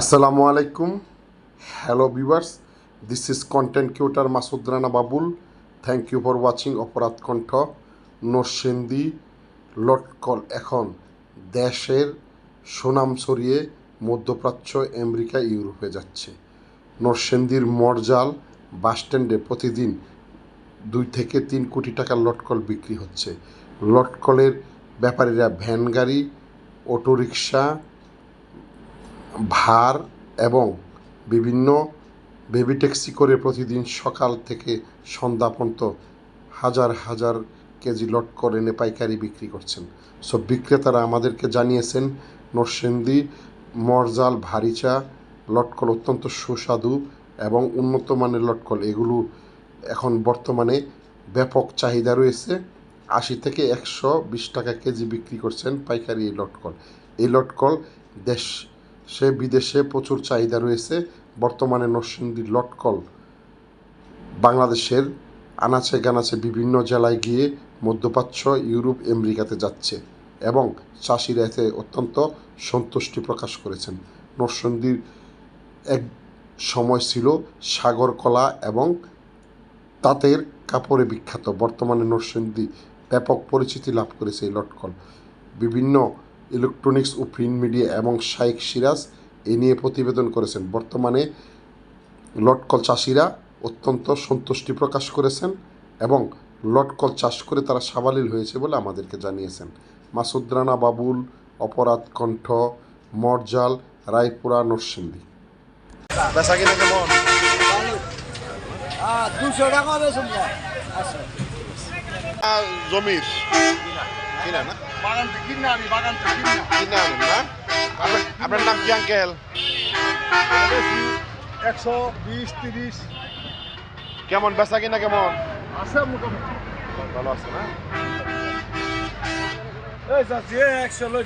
আসসালামু আলাইকুম। Hello viewers this is content creator Masud Rana Babul thank you for watching অপরাধ কণ্ঠ নরসেন্দি লটকল এখন দেশের সুনাম ছড়িয়ে মধ্যপ্রাচ্য আমেরিকা ইউরোপে যাচ্ছে। নরসেন্দির মরজাল বাসস্ট্যান্ডে প্রতিদিন দুই থেকে তিন কোটি টাকার লটকল বিক্রি হচ্ছে। লটকলের ব্যাপারীরা ভ্যান গাড়ি অটোরিকশা ভার এবং বিভিন্ন বেবি ট্যাক্সি করে প্রতিদিন সকাল থেকে সন্ধ্যা পর্যন্ত হাজার হাজার কেজি লটকল এনে পাইকারি বিক্রি করছেন। সব বিক্রেতারা আমাদেরকে জানিয়েছেন, নরসিংদী, মরজাল, ভারিচা, লটকল অত্যন্ত সুস্বাদু এবং উন্নত মানের লটকল। এগুলো এখন বর্তমানে ব্যাপক চাহিদা রয়েছে। আশি থেকে একশো বিশ টাকা কেজি বিক্রি করছেন পাইকারি এই লটকল। এই লটকল দেশ সে বিদেশে প্রচুর চাহিদা রয়েছে। বর্তমানে নরসিংদীর লটকল বাংলাদেশের আনাচে গানাচে বিভিন্ন জেলায় গিয়ে মধ্যপ্রাচ্য, ইউরোপ, আমেরিকাতে যাচ্ছে এবং চাষিরা এতে অত্যন্ত সন্তুষ্টি প্রকাশ করেছেন। নরসিংদীর এক সময় ছিল সাগর কলা এবং তাঁতের কাপড়ে বিখ্যাত। বর্তমানে নরসিংদী ব্যাপক পরিচিতি লাভ করেছে এই লটকল বিভিন্ন ইলেকট্রনিক্স ও প্রিন্ট মিডিয়া এবং শাইক সিরাজ এ নিয়ে প্রতিবেদন করেছেন। বর্তমানে লটকল চাষিরা অত্যন্ত সন্তুষ্টি প্রকাশ করেছেন এবং লটকল চাষ করে তারা সাবালিল হয়েছে বলে আমাদেরকে জানিয়েছেন। মাসুদ রানা বাবুল অপরাধ কণ্ঠ মরজাল রায়পুরা নরসিংদী। জমির? কিনা না? বাগান থেকে কিনে আনি বাগান থেকে কিনে আনেন না? আপনার- নাম কি আঙ্কেল? একশো বিশ তিরিশ। কেমন বেচা কিনা কেমন? আছে মোটামুটি। ভালো আছে না? এই চাচ্ছি একশো লই।